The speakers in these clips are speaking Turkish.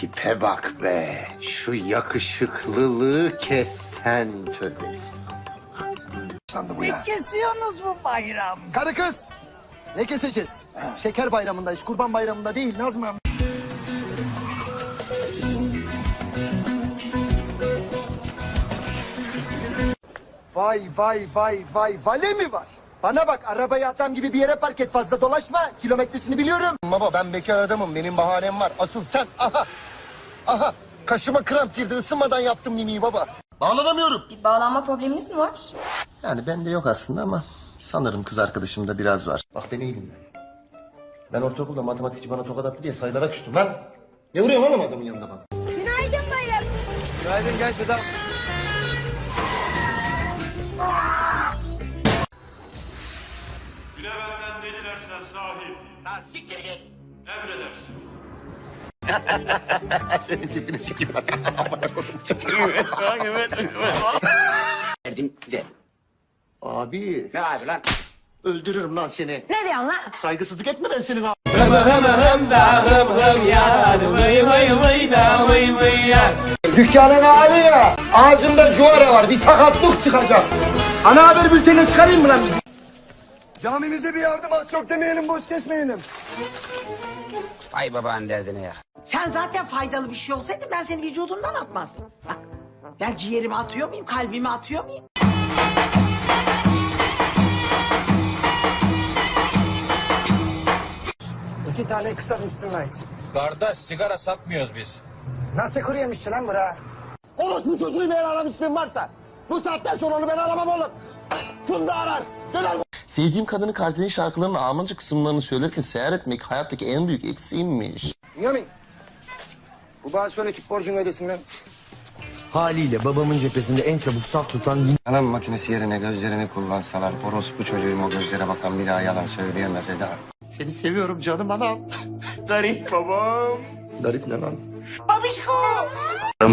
tipe bak be. Şu yakışıklılığı kes sen tövbe. Ne kesiyorsunuz bu bayram? Karı kız. Ne keseceğiz? Şeker bayramındayız. Kurban bayramında değil Nazım abi. Vay vay vay vay vale mi var? Bana bak arabayı adam gibi bir yere park et fazla dolaşma. Kilometresini biliyorum. Baba ben bekar adamım benim bahanem var. Asıl sen aha. Aha kaşıma kramp girdi ısınmadan yaptım mimiyi baba. Bağlanamıyorum. Bir bağlanma probleminiz mi var? Yani bende yok aslında ama sanırım kız arkadaşımda biraz var. Bak beni iyi dinle. Ben ortaokulda matematikçi bana tokat attı diye sayılara küstüm lan. Ne vuruyorsun oğlum adamın yanında bana? Günaydın bayım. Bile benden delilersen sahip. Lan siktir git. Emredersin. Senin tipini sikeyim. Verdim de. Abi Ne abi lan? öldürürüm lan seni. Ne diyorsun lan? Saygısızlık etme ben senin abi. Dükkanın hali ya. Ağzımda cuvara var. Bir sakatlık çıkacak. Ana haber bültenine çıkarayım mı lan bizi? Camimize bir yardım az çok demeyelim boş geçmeyelim. Ay babanın derdine ya. Sen zaten faydalı bir şey olsaydın ben seni vücudumdan atmazdım. Bak ben ciğerimi atıyor muyum, kalbimi atıyor muyum? İki tane kısa Mr. Knight. Kardeş sigara satmıyoruz biz. Nasıl kuru yemişçi lan bura? Orospu çocuğu beni aramışlığın varsa. Bu saatten sonra onu ben aramam oğlum. Funda arar. Döner Sevdiğim kadının Karadeniz şarkılarının Almanca kısımlarını söylerken seyahat etmek hayattaki en büyük eksiğimmiş. Yamin. Bu bana sonra tip borcunu ödesin lan. Haliyle babamın cephesinde en çabuk saf tutan Yalan makinesi yerine gözlerini kullansalar orospu çocuğum o gözlere bakan bir daha yalan söyleyemez Eda. Seni seviyorum canım anam. Garip babam. Garip ne lan?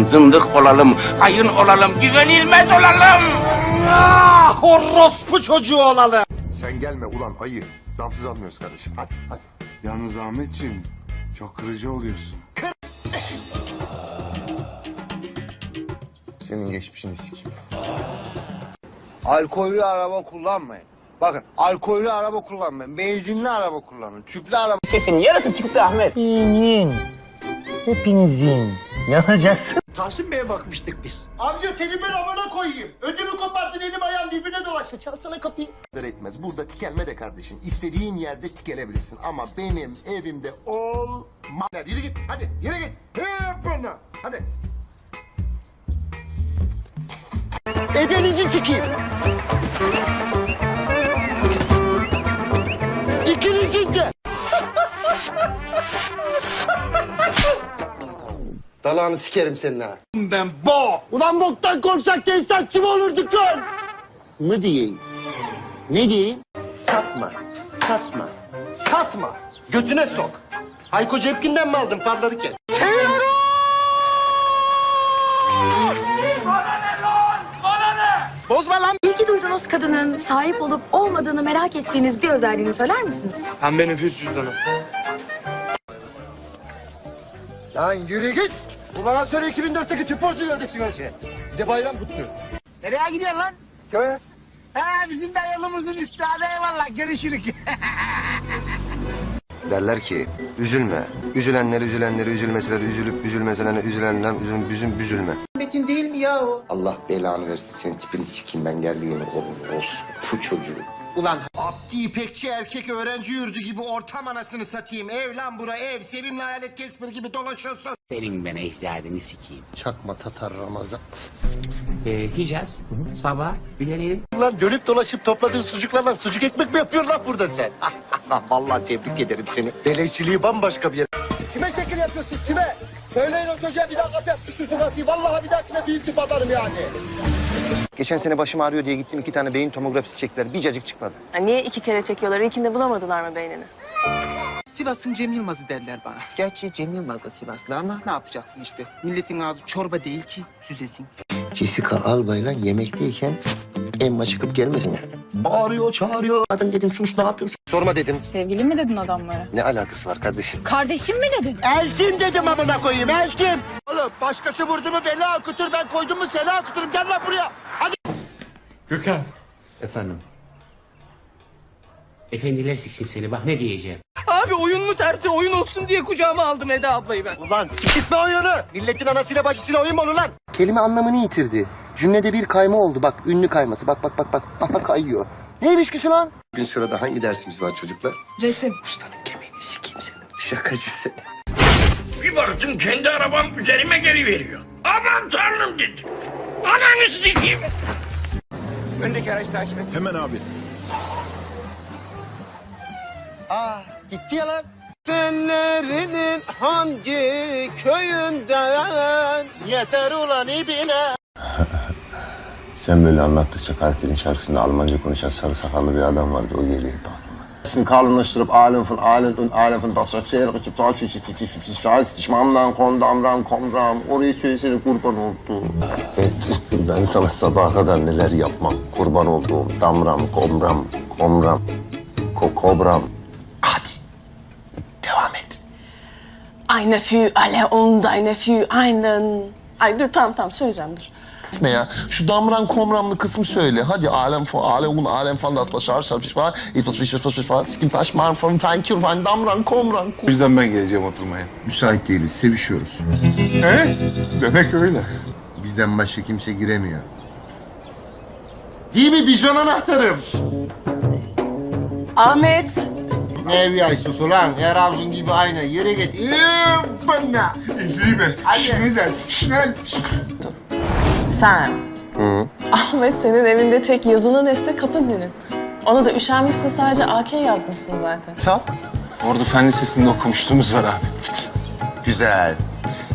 Zındık olalım, hayın olalım, güvenilmez olalım. Ah orospu çocuğu olalım. Sen gelme ulan ayı. Damsız almıyoruz kardeşim. Hadi hadi. Yalnız Ahmetciğim çok kırıcı oluyorsun. Senin geçmişini sikeyim. Alkollü araba kullanmayın. Bakın alkollü araba kullanmayın. Benzinli araba kullanın. Tüplü araba. Sesin yarısı çıktı Ahmet. Yemin. Hepinizin yanacaksın. Tahsin Bey'e bakmıştık biz. Amca seni ben amına koyayım. Ödümü ayağım birbirine dolaştı. Çalsana kapıyı. etmez. Burada tikelme de kardeşim. İstediğin yerde tikelebilirsin. Ama benim evimde olmaz. Yürü git hadi yürü git. Hep bana. Hadi. Ebenizi sikeyim. İkinizin de. Dalağını sikerim senin ha. Ben bo. Ulan boktan korksak tesisatçı mı olurduk lan? Ne diyeyim? Ne diyeyim? Satma. Satma. Satma. Götüne sok. Hayko Cepkin'den mi aldın farları kes? Seviyorum. Bozma lan. İlgi duyduğunuz kadının sahip olup olmadığını merak ettiğiniz bir özelliğini söyler misiniz? Pembe nüfus cüzdanı. Lan yürü git. Ulan söyle 2004'teki tüp borcunu ödesin önce. Bir de bayram kutluyor. Nereye gidiyorsun lan? Köye. He bizim de yolumuzun üstü eyvallah görüşürük. Derler ki üzülme. Üzülenler üzülenleri üzülmeseler üzülüp üzülmeseler üzülenler üzülüm büzüm büzülme. Metin değil mi ya o? Allah belanı versin senin tipini sikeyim ben geldi yeni oğlum olsun. Bu çocuğu. Ulan Abdi İpekçi erkek öğrenci yurdu gibi ortam anasını satayım. Ev lan bura ev. Sevimli hayalet kesmir gibi dolaşıyorsun. senin ben ecdadını sikeyim. Çakma Tatar Ramazan. Ee, Hicaz, sabah, bilelim. Lan dönüp dolaşıp topladığın sucuklarla sucuk ekmek mi yapıyorsun lan burada sen? Vallahi tebrik ederim seni. Beleşçiliği bambaşka bir yer. Kime şekil yapıyorsunuz kime? Söyleyin o çocuğa bir daha kapıya sıkıştırsın Asiye. Vallahi bir dahakine büyük tüp atarım yani. Geçen sene başım ağrıyor diye gittim iki tane beyin tomografisi çektiler. Bir cacık çıkmadı. Niye iki kere çekiyorlar? İlkinde bulamadılar mı beynini? Sivas'ın Cem Yılmaz'ı derler bana. Gerçi Cem Yılmaz da Sivaslı ama ne yapacaksın işte. Milletin ağzı çorba değil ki süzesin. Jessica Alba'yla yemekteyken elma çıkıp gelmesin mi? Bağırıyor, çağırıyor. Kadın dedim sus ne yapıyorsun? Sorma dedim. Sevgili mi dedin adamlara? Ne alakası var kardeşim? Kardeşim mi dedin? Eltim dedim amına koyayım eltim. Oğlum başkası vurdu mu beni akutur ben koydum mu seni akuturum gel lan buraya. Hadi. Gökhan. Efendim. Efendiler siksin seni bak ne diyeceğim. Abi oyun mu tersi oyun olsun diye kucağıma aldım Eda ablayı ben. Ulan sikitme oyunu. Milletin anasıyla bacısıyla oyun mu olur lan? Kelime anlamını yitirdi. Cümlede bir kayma oldu bak ünlü kayması bak bak bak bak. Aha kayıyor. Ne ilişkisi lan? Bugün sırada hangi dersimiz var çocuklar? Resim. Ustanın kemiğini sikeyim seni. Şakacı seni. Bir baktım kendi arabam üzerime geri veriyor. Aman tanrım dedim. Ananı sikeyim. Öndeki araç takip et. Hemen abi. Gitti ya lan. Senlerinin hangi köyünden? Yeter ulan ibine. Sen böyle anlattıkça Kartel'in şarkısında Almanca konuşan sarı sakallı bir adam vardı. O geliyor hep aklıma. Sizin kalınlaştırıp alem von alem und alem von das erzählen ich falsch ich ich ich ich weiß ich mamdan kondamram komram orayı söylesene kurban oldu. Ben sana sabaha kadar neler yapmam kurban olduğum damram komram komram ko kobram. Hadi devam et. Eine für alle und eine für einen. Ay dur tamam tamam söyleyeceğim dur. Ne ya? Şu damran komramlı kısmı söyle. Hadi alem von alem und alem von das başar şarfiş var. İfas fiş fiş fiş var. Sikim taş mar from thank you von damran komran. O yüzden ben geleceğim oturmaya. Müsait değiliz, sevişiyoruz. He? Demek öyle. Bizden başka kimse giremiyor. Değil mi bijon anahtarım? Ahmet. Ne evi aysos ulan? Her havuzun gibi aynı. Yere git. Bana. Liebe, schnell, schnell. Sen. Ahmet senin evinde tek yazılı nesne kapı zilin. Ona da üşenmişsin sadece AK yazmışsın zaten. Sağ. Orada fen lisesinde okumuşluğumuz var abi. Güzel.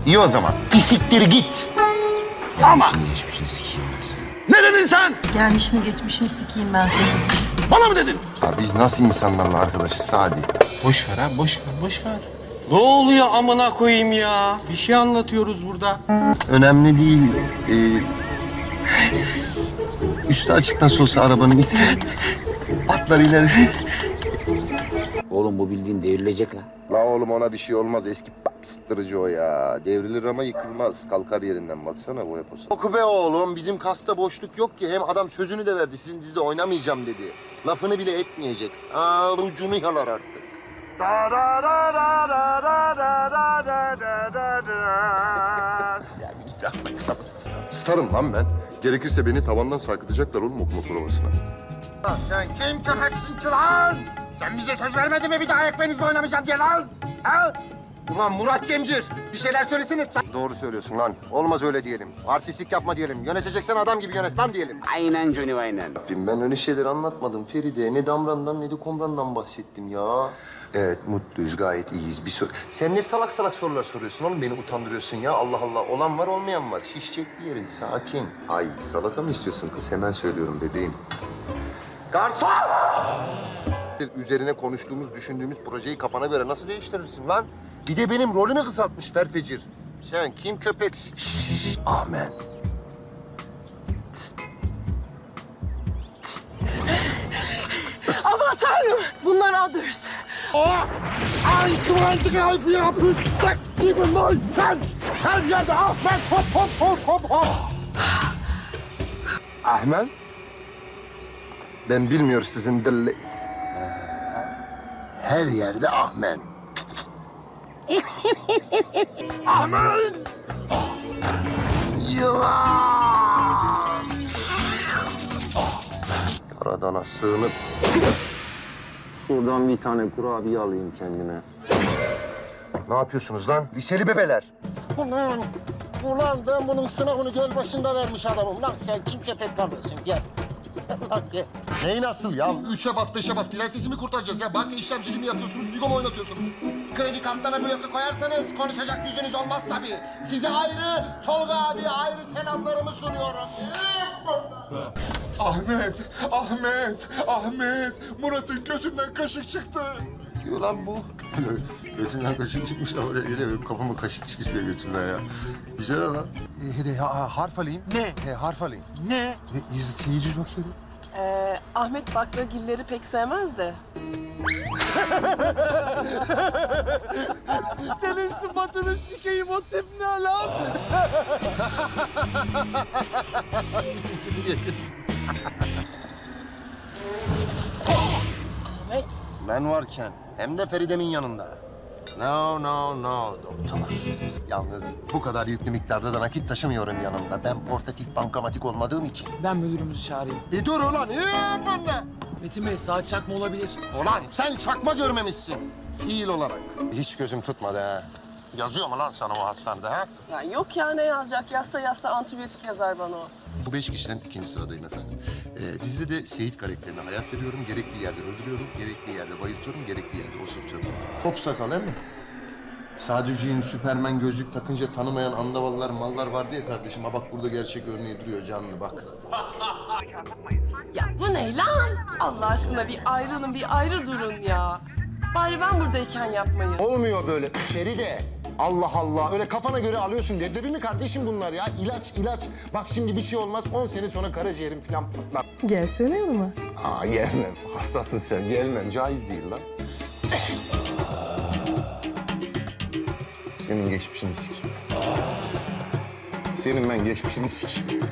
İyi o zaman. Pisiktir git. Ne dedin sen? Gelmişini geçmişini sikeyim ben senin. Bana mı dedin? Abi biz nasıl insanlarla arkadaşız Sadi? Boş ver abi, boş ver, boş ver. Ne oluyor amına koyayım ya? Bir şey anlatıyoruz burada. Önemli değil. Ee, üstü açık nasıl olsa arabanın ise atlar ileri. Oğlum bu bildiğin devrilecek lan. La oğlum ona bir şey olmaz. Eski bastırıcı o ya. Devrilir ama yıkılmaz. Kalkar yerinden baksana bu yapısı. Oku be oğlum. Bizim kasta boşluk yok ki. Hem adam sözünü de verdi. Sizin dizide oynamayacağım dedi. Lafını bile etmeyecek. Aa, ucunu yalar artık. Starım lan ben. Gerekirse beni tavandan sarkıtacaklar oğlum okuma provasına. Sen kim köpeksin ki lan? Sen bize söz vermedin mi bir daha ekmeğinizle oynamayacağım diye lan? Ha? Ulan Murat Cemcir bir şeyler söylesene. Doğru söylüyorsun lan. Olmaz öyle diyelim. Artistlik yapma diyelim. Yöneteceksen adam gibi yönet lan diyelim. Aynen Johnny aynen. Rabbim ben öyle şeyler anlatmadım Feride. Ne Damran'dan ne de Komran'dan bahsettim ya. Evet mutluyuz gayet iyiyiz. Bir sor Sen ne salak salak sorular soruyorsun oğlum beni utandırıyorsun ya. Allah Allah olan var olmayan var. Şişecek bir yerin sakin. Ay salata mı istiyorsun kız? Hemen söylüyorum bebeğim. Garson! Üzerine konuştuğumuz, düşündüğümüz projeyi kafana göre nasıl değiştirirsin lan? Bir de benim rolümü kısaltmış Ferfecir. Sen kim köpeksin? Şşş, Ahmet. Aman tanrım bunlar others. Ahmet? Ben bilmiyor sizin dilli... Her yerde Ahmet. Ahmet! Yılan! Karadana sığınıp... Şuradan bir tane kurabiye alayım kendime. Ne yapıyorsunuz lan? Liseli bebeler. Ulan, ulan ben bunun sınavını göl başında vermiş adamım. Lan sen kim köpek balığısın gel. Neyi nasıl ya? Üçe bas, beşe bas. Prensesi mi kurtaracağız ya? Banka işlemciliği mi yapıyorsunuz? Bigo mu oynatıyorsunuz? Kredi kartlarına bloke koyarsanız konuşacak yüzünüz olmaz tabii. Size ayrı, Tolga abi ayrı selamlarımı sunuyorum. Ahmet, Ahmet, Ahmet. Murat'ın gözünden kaşık çıktı. Diyor lan bu? götünden kaşık çıkmış ya oraya gelemiyorum. Kafama kaşık çıkmış diye götünden ya. Güzel lan. E, de, ha, harf alayım. Ne? E, harf alayım. Ne? E, yüzü seyirci jokeri. Ee, Ahmet baklagilleri pek sevmez de. Senin sıfatını sikeyim o tip ne lan? Ben varken hem de Feride'min yanında. No, no, no doktor. Yalnız bu kadar yüklü miktarda da nakit taşımıyorum yanımda. Ben portatif bankamatik olmadığım için. Ben müdürümüzü çağırayım. Bir dur ulan, iyi bende. Metin Bey saat çakma olabilir. Ulan sen çakma görmemişsin. Fiil olarak. Hiç gözüm tutmadı ha. Yazıyor mu lan sana o hastanede ha? Ya yok ya ne yazacak? Yazsa yazsa antibiyotik yazar bana o. Bu beş kişiden ikinci sıradayım efendim. Ee, dizide de Seyit karakterine hayat veriyorum. Gerektiği yerde öldürüyorum. Gerektiği yerde bayıltıyorum. Gerektiği yerde osurtuyorum. Top sakal he mi? Sadücüğün Süpermen gözlük takınca tanımayan andavallar mallar vardı ya kardeşim. Ha bak burada gerçek örneği duruyor canlı bak. Ya bu ne lan? Allah aşkına bir ayrılın bir ayrı durun ya. Bari ben buradayken yapmayın. Olmuyor böyle Feride. Allah Allah. Öyle kafana göre alıyorsun. Leblebi mi kardeşim bunlar ya? İlaç ilaç. Bak şimdi bir şey olmaz. 10 sene sonra karaciğerim falan patlar. Gelsene yanıma. Aa gelmem. Hastasın sen. Gelmem. Caiz değil lan. Senin geçmişini sikeyim. Senin ben geçmişini sikeyim.